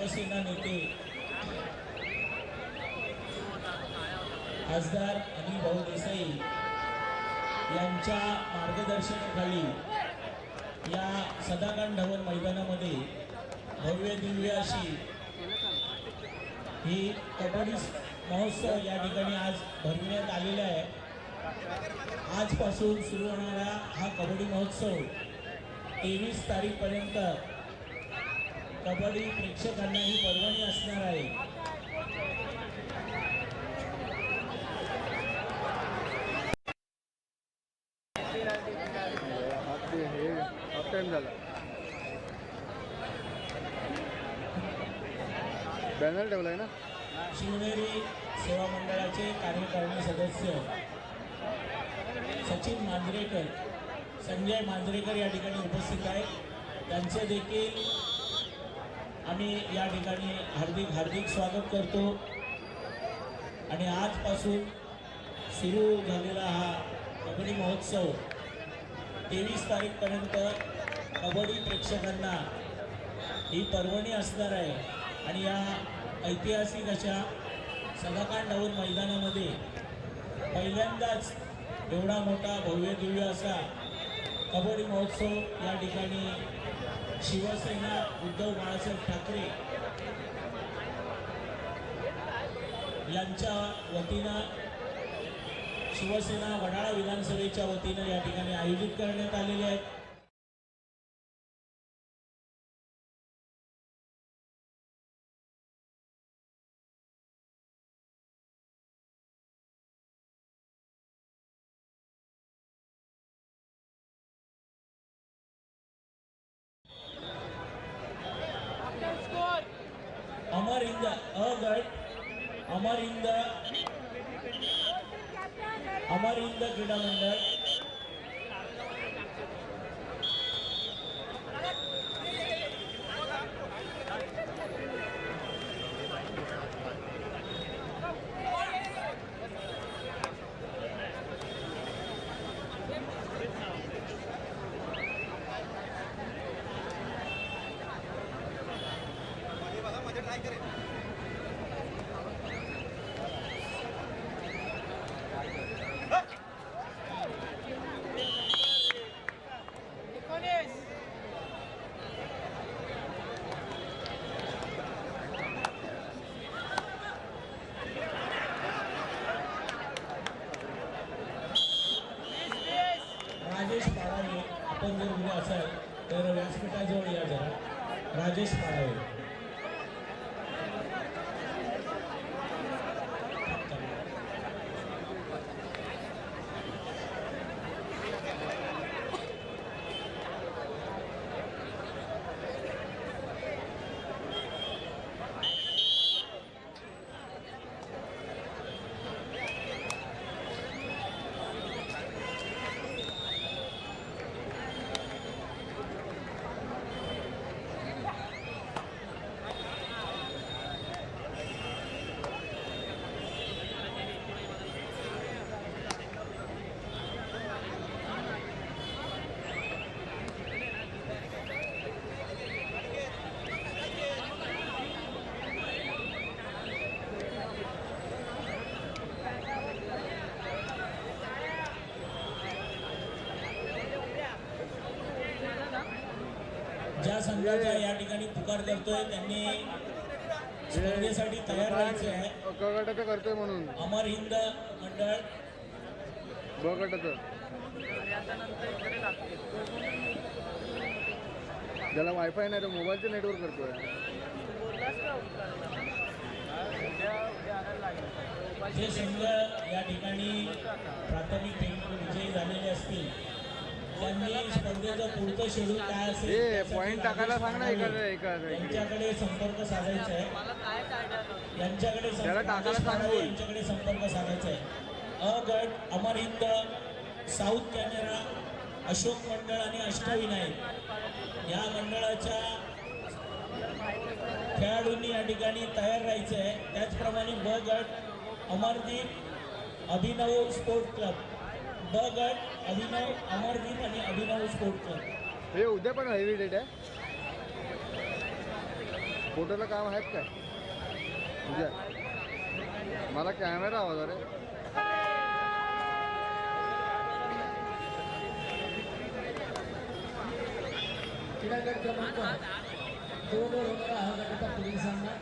शिवसेना नेते खासदार अनिल भाऊ देसाई यांच्या मार्गदर्शनाखाली या सदाकांड धवन मैदानामध्ये भव्य दिव्य अशी ही कबड्डी महोत्सव या ठिकाणी आज भरविण्यात आलेला आहे. आजपासून सुरू होणारा हा कबड्डी महोत्सव तेवीस तारीखपर्यंत कबड्डी प्रेक्षकांना ही पर्वणी असणार आहे. टाइम झाला बॅनर ठेवलाय ना? शिवनेरी सेवा मंडळाचे कार्यकारिणी सदस्य सचिन मांजरेकर संजय मांजरेकर या ठिकाणी उपस्थित आहेत. त्यांचे देखील आम्ही या ठिकाणी हार्दिक हार्दिक स्वागत करतो. आणि आजपासून सुरू झालेला हा कबड्डी महोत्सव तेवीस तारीखपर्यंत कबड्डी प्रेक्षकांना ही पर्वणी असणार आहे. आणि या ऐतिहासिक अशा सदाकांडावर मैदानामध्ये पहिल्यांदाच एवढा मोठा भव्य दिव्य असा कबड्डी महोत्सव या ठिकाणी शिवसेना उद्धव बाळासाहेब ठाकरे यांच्या वतीनं शिवसेना वडाळा विधानसभेच्या वतीनं या ठिकाणी आयोजित करण्यात आलेले आहेत अमर इंद अ गट अमर इंद अमर इंद क्रीडा मंडळ राजेश आपण जर उद्या असाल तर व्यासपीठाजवळ या जरा राजेश पाडावे ज्या संघाचा या ठिकाणी पुकार करतोय. त्यांनी स्पर्धेसाठी तयार व्हायचे आहे करतोय म्हणून. अमर हिंद मंडळ. ज्याला वायफाय नाही तो मोबाईलचं नेटवर्क करतोय. जे संघ या ठिकाणी प्राथमिक फेरीमध्ये विजयी झालेले असतील. त्यांनी स्पर्धेचं पुढचं शेड्यूल काय असेल पॉईंट टाकायला सांग ना इकडे एका यांच्याकडे संपर्क साधायचा आहे. यांच्याकडे संपर्क- त्याला टाकायला राजेश सांग पाडावे बोल. यांच्याकडे संपर्क साधायचा आहे. अ गट अमर हिंद साऊथ कॅमेरा अशोक मंडळ आणि अष्टविनायक. या मंडळाच्या खेळाडूंनी या ठिकाणी तयार राहायचं आहे. त्याचप्रमाणे ब गट अमरदीप अभिनव स्पोर्ट क्लब. ब गट अभिनव अमरदीप आणि अभिनव स्पोर्ट क्लब हे उद्या पण हेवी डेट आहे. फोटोला काम आहेत काय? उद्या. मला कॅमेरा हवा रे. क्रीडागट क्रमांक दोन होणारा हा गटाचा पुढील सामना.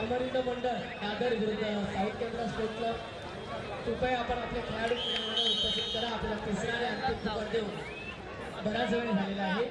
अमरिंद मंडळ दादर विरुद्ध साऊथ केंद्र स्पोर्ट क्लब कृपया आपण आपल्या खेळाडू क्रीडांगणावर उपस्थित करा. आपल्याला तिसरा आणि अंतिम तुकार देऊन. बराच वेळ झालेला आहे.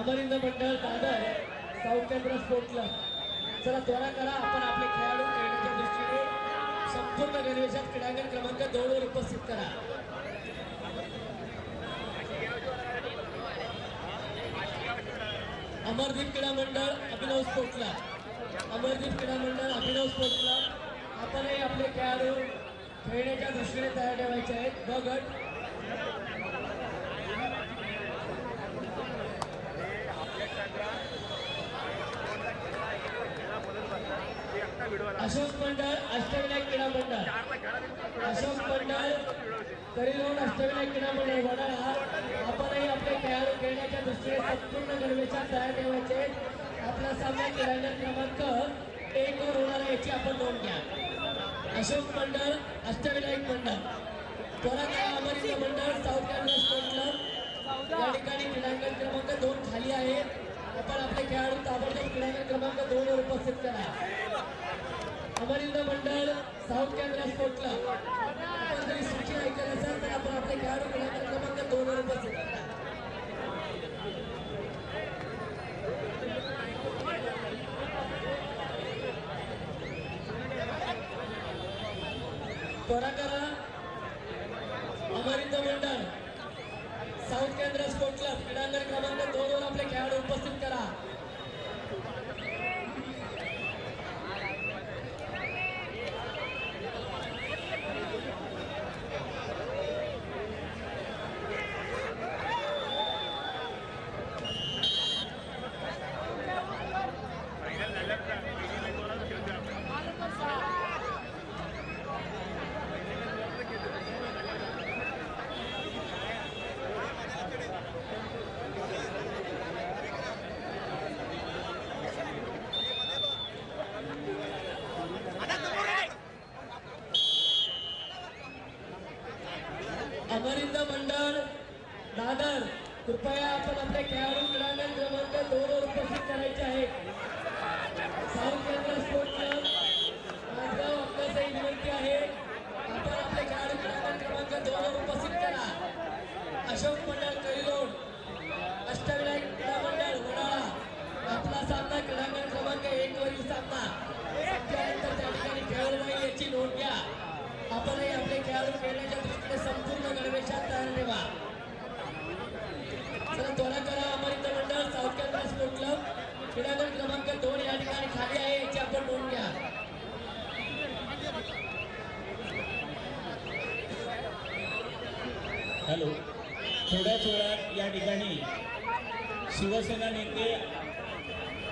अमरिंद मंडळ दादर साऊथ केंद्र स्पोर्ट क्लब. चला त्वरा करा. आपण आपले खेळाडू खेळण्याच्या दृष्टीने संपूर्ण रेल्वेच्या क्रीडांगण क्रमांक दोनवर उपस्थित करा. अमरदीप क्रीडा मंडळ अभिनव स्पोर्ट क्लब. अमरदीप क्रीडा मंडळ अभिनव स्पोर्ट क्लब. आपणही आपले खेळाडू खेळण्याच्या दृष्टीने तयार ठेवायचे आहेत. ब गट. अशोक मंडळ अष्टविनायक क्रीडा मंडळ. अशोक मंडळ करीलोन अष्टविनायक क्रीडा मंडळ वडाळा आपणही आपले खेळाडू खेळण्याच्या दृष्टीने संपूर्ण गणवेशात तयार ठेवायचे आपला सामना क्रीडांगण क्रमांक एक वर होणार याची आपण नोंद घ्या. अशोक मंडळ अष्टविनायक मंडळ परत अमरिंद मंडळ साऊथ कॅनडा स्पोर्ट क्लब या ठिकाणी क्रीडांगण क्रमांक दोन खाली आहे. आपण आपले खेळाडू ताबडतोब क्रीडांगण क्रमांक दोन वर उपस्थित करा. अमरिंद मंडळ साऊथ कॅनडा स्पोर्ट क्लब आपण जरी सूची ऐकत असाल तर आपण आपले खेळाडू क्रमांक क्रमांक दोन वर उपस्थित त्वरा करा. अमरिंद मंडळ साऊथ केंद्र स्पोर्ट क्लब क्रीडांगण क्रमांक दोन वर आपले खेळाडू उपस्थित करा. अमरिंद मंडळ दादर कृपया आपण आपल्या खेळाडू क्रीडांगण क्रमांक दोन वर उपस्थित करायचे आहेत. साऊथ केंद्र स्पोर्ट क्लब माझगाव आपल्यास एक विनंती आहे. आपण आपले खेळाडू क्रीडांगण क्रमांक दोन वर उपस्थित करा. अशोक मंडळ कलिलोड अष्टविनायक क्रीडा मंडळ वडाळा. आपला सामना क्रीडांगण क्रमांक एक वरील सामना. त्यानंतर त्या ठिकाणी खेळाडू नाही याची नोंद घ्या. आपणही आपले खेळाडू खेळण्याच्या दृष्टीने संपूर्ण गणवेशात तयार ठेवा चला त्वरा करा अमरित मंडळ साऊथ कॅनरा स्पोर्ट क्लब क्रीडांगण क्रमांक दोन या ठिकाणी खाली आहे याची आपण नोंद घ्या हॅलो. थोड्याच वेळात या ठिकाणी शिवसेना नेते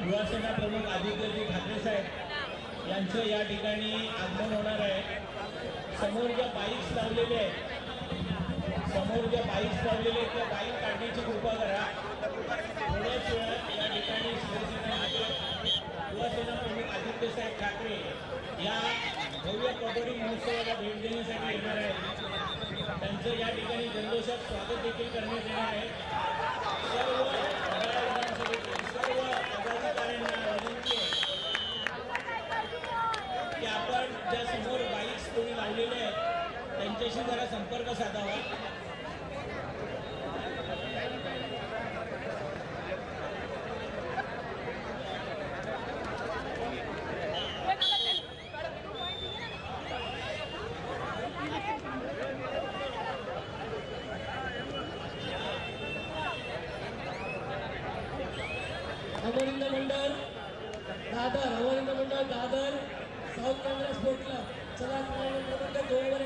युवासेना प्रमुख आदित्यजी ठाकरे साहेब यांचं या ठिकाणी आगमन होणार आहे. समोर ज्या बाईक्स लावलेले आहेत समोर ज्या बाईक्स लावलेले आहेत त्या बाईक काढण्याची कृपा करा. थोड्याच वेळात या ठिकाणी शिवसेना युवासेना प्रमुख आदित्यसाहेब ठाकरे या भव्य कबड्डी महोत्सवाला भेट देण्यासाठी येणार आहेत. त्यांचं या ठिकाणी जल्लोषात स्वागत देखील करण्यात येणार आहे. सर्व सर्व पदाधिकाऱ्यांना विनंती आहे की आपण ज्या समोर बाईक्स कोणी लावलेले आहेत त्यांच्याशी जरा संपर्क साधावा. चला किलोमीटर जोडीवर